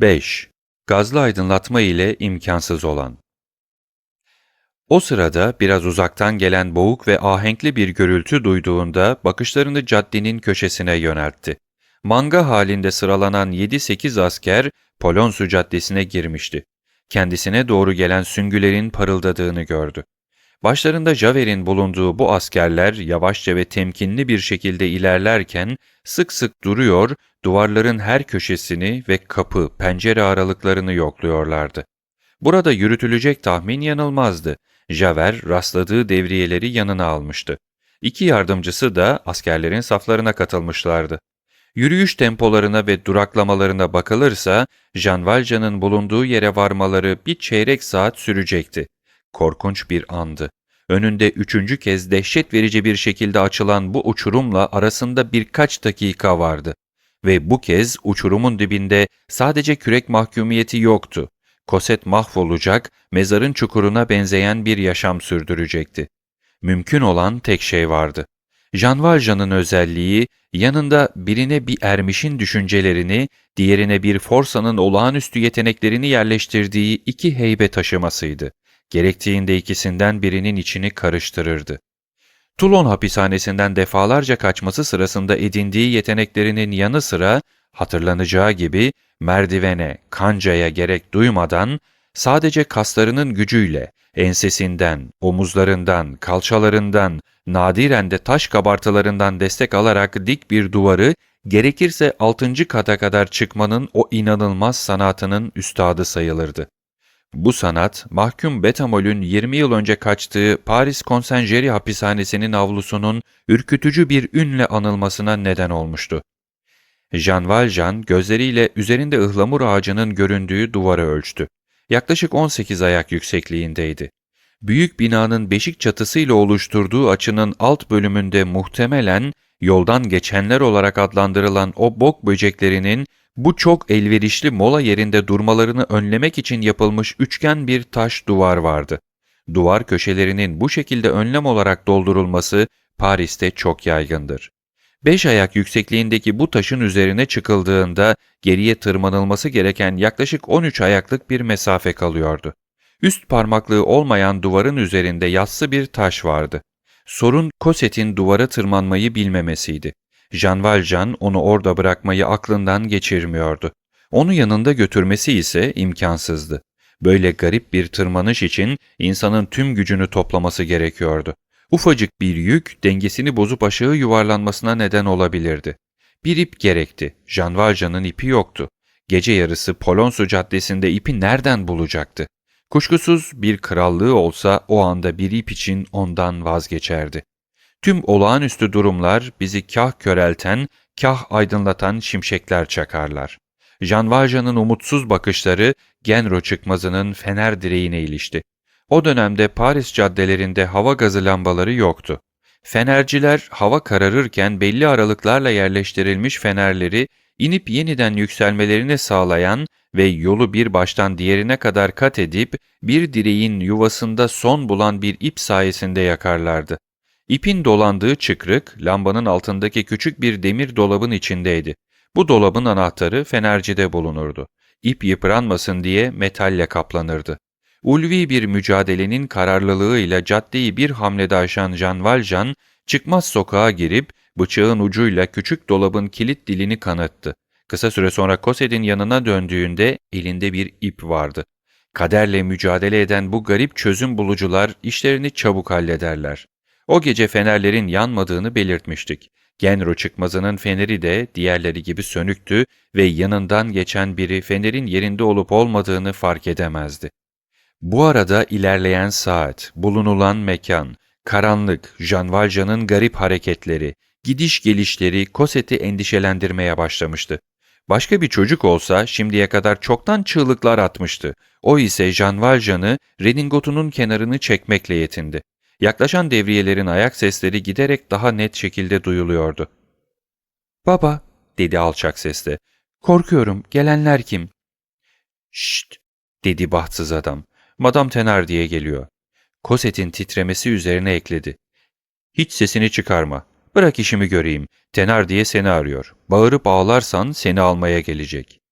5. Gazlı aydınlatma ile imkansız olan. O sırada biraz uzaktan gelen boğuk ve ahenkli bir gürültü duyduğunda bakışlarını caddenin köşesine yöneltti. Manga halinde sıralanan 7-8 asker Polonsu Caddesi'ne girmişti. Kendisine doğru gelen süngülerin parıldadığını gördü. Başlarında Javer'in bulunduğu bu askerler yavaşça ve temkinli bir şekilde ilerlerken sık sık duruyor, duvarların her köşesini ve kapı, pencere aralıklarını yokluyorlardı. Burada yürütülecek tahmin yanılmazdı. Javer rastladığı devriyeleri yanına almıştı. İki yardımcısı da askerlerin saflarına katılmışlardı. Yürüyüş tempolarına ve duraklamalarına bakılırsa, Jean Valjean'ın bulunduğu yere varmaları bir çeyrek saat sürecekti. Korkunç bir andı. Önünde üçüncü kez dehşet verici bir şekilde açılan bu uçurumla arasında birkaç dakika vardı. Ve bu kez uçurumun dibinde sadece kürek mahkumiyeti yoktu. Koset mahvolacak, mezarın çukuruna benzeyen bir yaşam sürdürecekti. Mümkün olan tek şey vardı. Jean Valjean'ın özelliği, yanında birine bir ermişin düşüncelerini, diğerine bir forsanın olağanüstü yeteneklerini yerleştirdiği iki heybe taşımasıydı. Gerektiğinde ikisinden birinin içini karıştırırdı. Toulon hapishanesinden defalarca kaçması sırasında edindiği yeteneklerinin yanı sıra, hatırlanacağı gibi merdivene, kancaya gerek duymadan, sadece kaslarının gücüyle, ensesinden, omuzlarından, kalçalarından, nadiren de taş kabartılarından destek alarak dik bir duvarı, gerekirse altıncı kata kadar çıkmanın o inanılmaz sanatının üstadı sayılırdı. Bu sanat, mahkum Betamol'ün 20 yıl önce kaçtığı Paris Konsenjeri hapishanesinin avlusunun ürkütücü bir ünle anılmasına neden olmuştu. Jean Valjean gözleriyle üzerinde ıhlamur ağacının göründüğü duvarı ölçtü. Yaklaşık 18 ayak yüksekliğindeydi. Büyük binanın beşik çatısıyla oluşturduğu açının alt bölümünde muhtemelen yoldan geçenler olarak adlandırılan o bok böceklerinin bu çok elverişli mola yerinde durmalarını önlemek için yapılmış üçgen bir taş duvar vardı. Duvar köşelerinin bu şekilde önlem olarak doldurulması Paris'te çok yaygındır. Beş ayak yüksekliğindeki bu taşın üzerine çıkıldığında geriye tırmanılması gereken yaklaşık 13 ayaklık bir mesafe kalıyordu. Üst parmaklığı olmayan duvarın üzerinde yassı bir taş vardı. Sorun Cosette'in duvara tırmanmayı bilmemesiydi. Jean Valjean onu orada bırakmayı aklından geçirmiyordu. Onu yanında götürmesi ise imkansızdı. Böyle garip bir tırmanış için insanın tüm gücünü toplaması gerekiyordu. Ufacık bir yük dengesini bozup aşağı yuvarlanmasına neden olabilirdi. Bir ip gerekti. Jean Valjean'ın ipi yoktu. Gece yarısı Polonsu caddesinde ipi nereden bulacaktı? Kuşkusuz bir krallığı olsa o anda bir ip için ondan vazgeçerdi. Tüm olağanüstü durumlar bizi kah körelten, kah aydınlatan şimşekler çakarlar. Jean Valjean'ın umutsuz bakışları Genro çıkmazının fener direğine ilişti. O dönemde Paris caddelerinde hava gazı lambaları yoktu. Fenerciler hava kararırken belli aralıklarla yerleştirilmiş fenerleri inip yeniden yükselmelerini sağlayan ve yolu bir baştan diğerine kadar kat edip bir direğin yuvasında son bulan bir ip sayesinde yakarlardı. İpin dolandığı çıkrık lambanın altındaki küçük bir demir dolabın içindeydi. Bu dolabın anahtarı fenercide bulunurdu. İp yıpranmasın diye metalle kaplanırdı. Ulvi bir mücadelenin kararlılığıyla caddeyi bir hamlede aşan Jean Valjean, çıkmaz sokağa girip bıçağın ucuyla küçük dolabın kilit dilini kanıttı. Kısa süre sonra Cosette'in yanına döndüğünde elinde bir ip vardı. Kaderle mücadele eden bu garip çözüm bulucular işlerini çabuk hallederler. O gece fenerlerin yanmadığını belirtmiştik. Genro çıkmazının feneri de diğerleri gibi sönüktü ve yanından geçen biri fenerin yerinde olup olmadığını fark edemezdi. Bu arada ilerleyen saat, bulunulan mekan, karanlık, Jean Valjean'ın garip hareketleri, gidiş gelişleri Cosette'i endişelendirmeye başlamıştı. Başka bir çocuk olsa şimdiye kadar çoktan çığlıklar atmıştı. O ise Jean Valjean'ı redingotunun kenarını çekmekle yetindi. Yaklaşan devriyelerin ayak sesleri giderek daha net şekilde duyuluyordu. ''Baba'' dedi alçak sesle. ''Korkuyorum, gelenler kim?'' ''Şşt'' dedi bahtsız adam. ''Madame Thenardier geliyor.'' Cosette'in titremesi üzerine ekledi. ''Hiç sesini çıkarma. Bırak işimi göreyim. Thenardier seni arıyor. Bağırıp ağlarsan seni almaya gelecek.''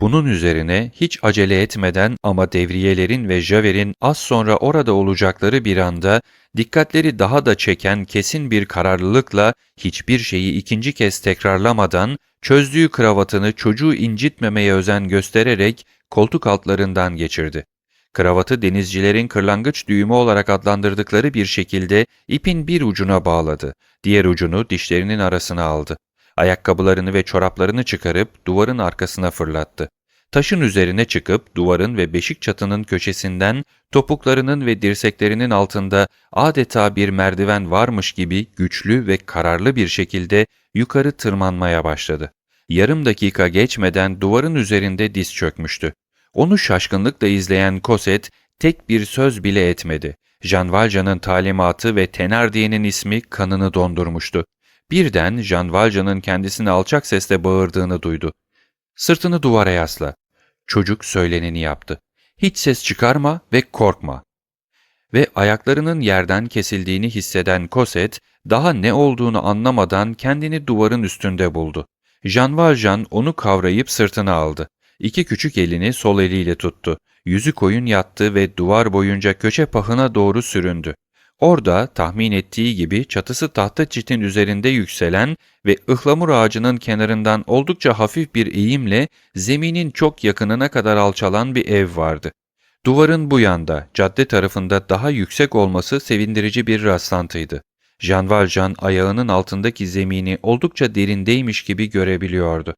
Bunun üzerine hiç acele etmeden ama devriyelerin ve Javer'in az sonra orada olacakları bir anda dikkatleri daha da çeken kesin bir kararlılıkla hiçbir şeyi ikinci kez tekrarlamadan çözdüğü kravatını çocuğu incitmemeye özen göstererek koltuk altlarından geçirdi. Kravatı denizcilerin kırlangıç düğümü olarak adlandırdıkları bir şekilde ipin bir ucuna bağladı. Diğer ucunu dişlerinin arasına aldı. Ayakkabılarını ve çoraplarını çıkarıp duvarın arkasına fırlattı. Taşın üzerine çıkıp duvarın ve beşik çatının köşesinden topuklarının ve dirseklerinin altında adeta bir merdiven varmış gibi güçlü ve kararlı bir şekilde yukarı tırmanmaya başladı. Yarım dakika geçmeden duvarın üzerinde diz çökmüştü. Onu şaşkınlıkla izleyen Koset tek bir söz bile etmedi. Jean Valjean'ın talimatı ve Thenardier'in ismi kanını dondurmuştu. Birden Jean Valjean'ın kendisine alçak sesle bağırdığını duydu. Sırtını duvara yasla. Çocuk söyleneni yaptı. Hiç ses çıkarma ve korkma. Ve ayaklarının yerden kesildiğini hisseden Koset, daha ne olduğunu anlamadan kendini duvarın üstünde buldu. Jean Valjean onu kavrayıp sırtına aldı. İki küçük elini sol eliyle tuttu. Yüzü koyun yattı ve duvar boyunca köşe pahına doğru süründü. Orada tahmin ettiği gibi çatısı tahta çitin üzerinde yükselen ve ıhlamur ağacının kenarından oldukça hafif bir eğimle zeminin çok yakınına kadar alçalan bir ev vardı. Duvarın bu yanda, cadde tarafında daha yüksek olması sevindirici bir rastlantıydı. Jean Valjean ayağının altındaki zemini oldukça derindeymiş gibi görebiliyordu.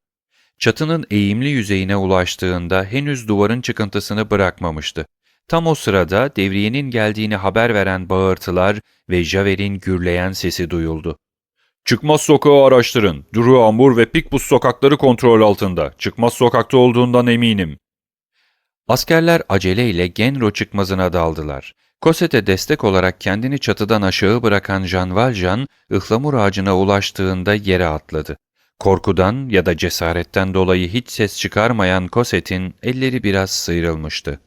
Çatının eğimli yüzeyine ulaştığında henüz duvarın çıkıntısını bırakmamıştı. Tam o sırada devriyenin geldiğini haber veren bağırtılar ve Javer'in gürleyen sesi duyuldu. Çıkmaz sokağı araştırın. Duru Ambur ve Pikbus sokakları kontrol altında. Çıkmaz sokakta olduğundan eminim. Askerler aceleyle Genro çıkmazına daldılar. Koset'e destek olarak kendini çatıdan aşağı bırakan Jean Valjean, ıhlamur ağacına ulaştığında yere atladı. Korkudan ya da cesaretten dolayı hiç ses çıkarmayan Cosette'in elleri biraz sıyrılmıştı.